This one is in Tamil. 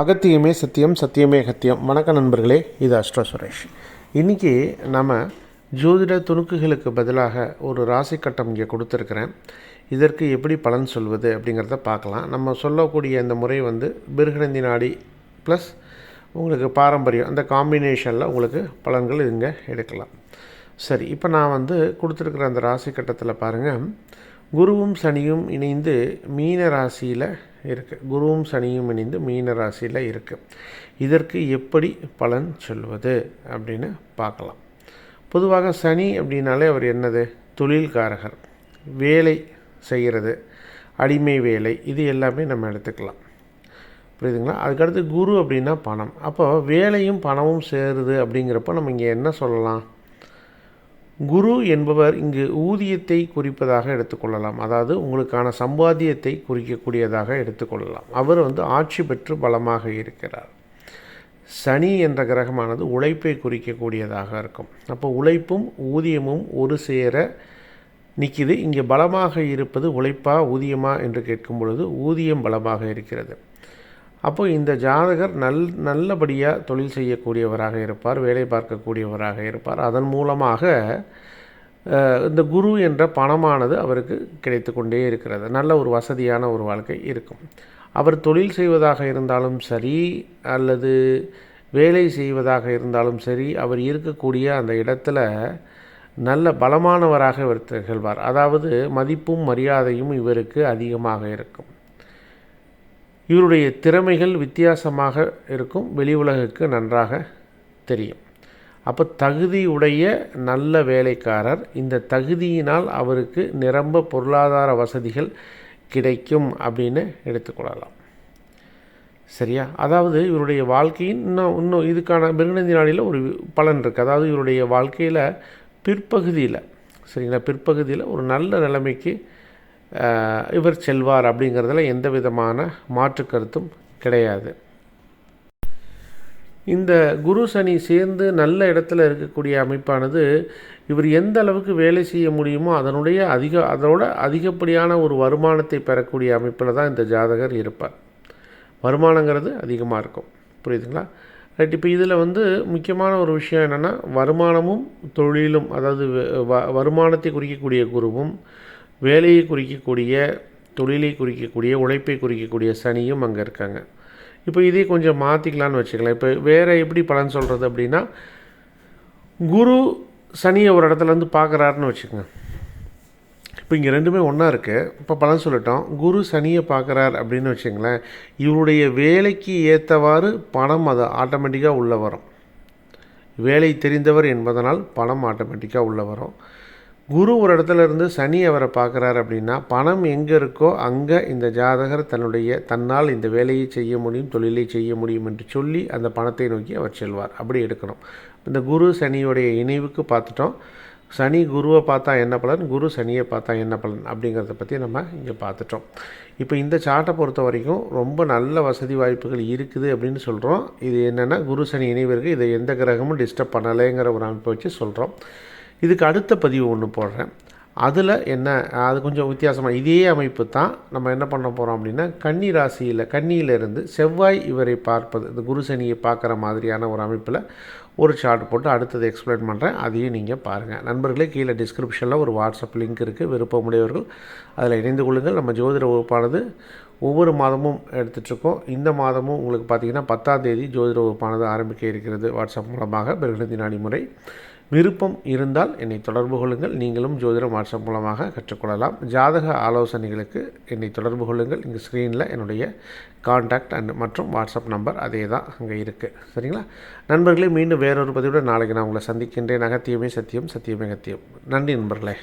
அகத்தியமே சத்தியம் சத்தியமே அகத்தியம். வணக்க நண்பர்களே இது அஷ்ட சுரேஷ். இன்றைக்கி நம்ம ஜோதிட துணுக்குகளுக்கு பதிலாக ஒரு ராசி கட்டம் இங்கே கொடுத்துருக்குறேன். இதற்கு எப்படி பலன் சொல்வது அப்படிங்கிறத பார்க்கலாம். நம்ம சொல்லக்கூடிய இந்த முறை வந்து பிருகநந்தி நாடி ப்ளஸ் உங்களுக்கு பாரம்பரியம். அந்த காம்பினேஷனில் உங்களுக்கு பலன்கள் இங்கே எடுக்கலாம். சரி இப்போ நான் வந்து கொடுத்துருக்குற அந்த ராசி கட்டத்தில் பாருங்கள் குருவும் சனியும் இணைந்து மீன ராசியில் இருக்குது குருவும் சனியும் இணைந்து மீன ராசியில் இருக்குது இதற்கு எப்படி பலன் சொல்வது அப்படின்னு பார்க்கலாம். பொதுவாக சனி அப்படின்னாலே அவர் என்னது? தொழில்காரகர். வேலை செய்கிறது அடிமை வேலை இது எல்லாமே நம்ம எடுத்துக்கலாம். புரியுதுங்களா? அதுக்கடுத்து குரு அப்படின்னா பணம். அப்போ வேலையும் பணமும் சேருது அப்படிங்கிறப்ப நம்ம இங்கே என்ன சொல்லலாம்? குரு என்பவர் இங்கு ஊதியத்தை குறிப்பதாக எடுத்துக்கொள்ளலாம். அதாவது உங்களுக்கான சம்பாத்தியத்தை குறிக்கக்கூடியதாக எடுத்துக்கொள்ளலாம். அவர் வந்து ஆட்சி பெற்று பலமாக இருக்கிறார். சனி என்ற கிரகமானது உழைப்பை குறிக்கக்கூடியதாக இருக்கும். அப்போ உழைப்பும் ஊதியமும் ஒரு சேர நிற்கிது இங்கே பலமாக இருப்பது உழைப்பா ஊதியமா என்று கேட்கும் பொழுது ஊதியம் பலமாக இருக்கிறது. அப்போ இந்த ஜாதகர் நல் நல்லபடியாக தொழில் செய்யக்கூடியவராக இருப்பார் வேலை பார்க்கக்கூடியவராக இருப்பார். அதன் மூலமாக இந்த குரு என்ற பணமானது அவருக்கு கிடைத்து கொண்டே இருக்கிறது. நல்ல ஒரு வசதியான ஒரு வாழ்க்கை இருக்கும். அவர் தொழில் செய்வதாக இருந்தாலும் சரி அல்லது வேலை செய்வதாக இருந்தாலும் சரி அவர் இருக்கக்கூடிய அந்த இடத்துல நல்ல பலமானவராக இவர் திகழ்வார். அதாவது மதிப்பும் மரியாதையும் இவருக்கு அதிகமாக இருக்கும். இவருடைய திறமைகள் வித்தியாசமாக இருக்கும். வெளி உலகுக்கு நன்றாக தெரியும். அப்போ தகுதியுடைய நல்ல வேலைக்காரர் இந்த தகுதியினால் அவருக்கு நிரம்ப பொருளாதார வசதிகள் கிடைக்கும் அப்படின்னு எடுத்துக்கொள்ளலாம் சரியா? அதாவது இவருடைய வாழ்க்கையின் இன்னும் இன்னும் இதுக்கான மிருகநந்தி நாடியில் ஒரு பலன் இருக்குது அதாவது இவருடைய வாழ்க்கையில் பிற்பகுதியில் சரிங்களா? பிற்பகுதியில் ஒரு நல்ல நிலைமைக்கு இவர் செல்வார் அப்படிங்கிறதுல எந்த விதமான மாற்று கருத்தும் கிடையாது. இந்த குரு சனி சேர்ந்து நல்ல இடத்துல இருக்கக்கூடிய அமைப்பானது இவர் எந்த அளவுக்கு வேலை செய்ய முடியுமோ அதனுடைய அதிக அதோட அதிகப்படியான ஒரு வருமானத்தை பெறக்கூடிய அமைப்பில் தான் இந்த ஜாதகர் இருப்பார். வருமானங்கிறது அதிகமாக இருக்கும். புரியுதுங்களா? ரைட் இப்போ இதில் வந்து முக்கியமான ஒரு விஷயம் என்னென்னா வருமானமும் தொழிலும் அதாவது வருமானத்தை குறிக்கக்கூடிய குருவும் வேலையை குறிக்கக்கூடிய தொழிலை குறிக்கக்கூடிய உழைப்பை குறிக்கக்கூடிய சனியும் அங்கே இருக்காங்க. இப்போ இதே கொஞ்சம் மாற்றிக்கலான்னு வச்சுக்கலாம் இப்போ வேறு எப்படி பலன் சொல்கிறது அப்படின்னா குரு சனியை ஒரு இடத்துல பார்க்குறாருன்னு வச்சுக்கோங்க. இப்போ இங்கே ரெண்டுமே ஒன்றா இருக்குது இப்போ பலன் சொல்லிட்டோம். குரு சனியை பார்க்குறார் அப்படின்னு வச்சுங்களேன் இவருடைய வேலைக்கு ஏற்றவாறு பணம் அது ஆட்டோமேட்டிக்காக உள்ளே வரும். வேலை தெரிந்தவர் என்பதனால் பணம் ஆட்டோமேட்டிக்காக உள்ளே வரும். குரு ஒரு இடத்துல இருந்து சனி அவரை பார்க்குறாரு அப்படின்னா பணம் எங்கே இருக்கோ அங்கே இந்த ஜாதகர் தன்னுடைய தன்னால் இந்த வேலையை செய்ய முடியும் தொழிலை செய்ய முடியும் என்று சொல்லி அந்த பணத்தை நோக்கி அவர் செல்வார். அப்படி எடுக்கணும். இந்த குரு சனியுடைய இணைவுக்கு பார்த்துட்டோம். சனி குருவை பார்த்தா என்ன பலன்? குரு சனியை பார்த்தா என்ன பலன்? அப்படிங்கிறத பற்றி நம்ம இங்கே பார்த்துட்டோம். இப்போ இந்த சார்ட்டை பொறுத்த வரைக்கும் ரொம்ப நல்ல வசதி வாய்ப்புகள் இருக்குது அப்படின்னு சொல்கிறோம் இது என்னென்னா குரு சனி இணைவு இருக்குது இதை எந்த கிரகமும் டிஸ்டர்ப் பண்ணலைங்கிற ஒரு அமைப்பை வச்சு சொல்கிறோம் இதுக்கு அடுத்த பதிவு ஒன்று போடுறேன். அதில் என்ன அது கொஞ்சம் வித்தியாசமாக இதே அமைப்பு தான் நம்ம என்ன பண்ண போகிறோம் அப்படின்னா கன்னி ராசியில் கன்னியிலிருந்து செவ்வாய் இவரை பார்ப்பது இந்த குரு சனியை பார்க்குற மாதிரியான ஒரு அமைப்பில் ஒரு சார்ட் போட்டு அடுத்தது எக்ஸ்பிளைன் பண்ணுறேன் அதையும் நீங்கள் பாருங்கள் நண்பர்களே கீழே டிஸ்கிரிப்ஷனில் ஒரு வாட்ஸ்அப் லிங்க் இருக்குது விருப்பமுடையவர்கள் அதில் இணைந்து கொள்ளுங்கள். நம்ம ஜோதிட வகுப்பானது ஒவ்வொரு மாதமும் எடுத்துகிட்ருக்கோம் இந்த மாதமும் உங்களுக்கு பார்த்திங்கன்னா பத்தாம் தேதி ஜோதிட வகுப்பானது ஆரம்பிக்க இருக்கிறது. வாட்ஸ்அப் மூலமாக பிறகு நாடி முறை விருப்பம் இருந்தால் என்னை தொடர்பு கொள்ளுங்கள். நீங்களும் ஜோதிடம் வாட்ஸ்அப் மூலமாக கற்றுக்கொள்ளலாம். ஜாதக ஆலோசனைகளுக்கு என்னை தொடர்பு கொள்ளுங்கள். இங்கே ஸ்க்ரீனில் என்னுடைய காண்டாக்ட் அண்ட் மற்றும் வாட்ஸ்அப் நம்பர் அதே தான் அங்கே இருக்குது சரிங்களா? நண்பர்களே மீண்டும் வேறொரு பதிவுடன் நாளைக்கு நான் உங்களை சந்திக்கின்றேன். அகத்தியமே சத்தியம் சத்தியமே அகத்தியம். நன்றி நண்பர்களே.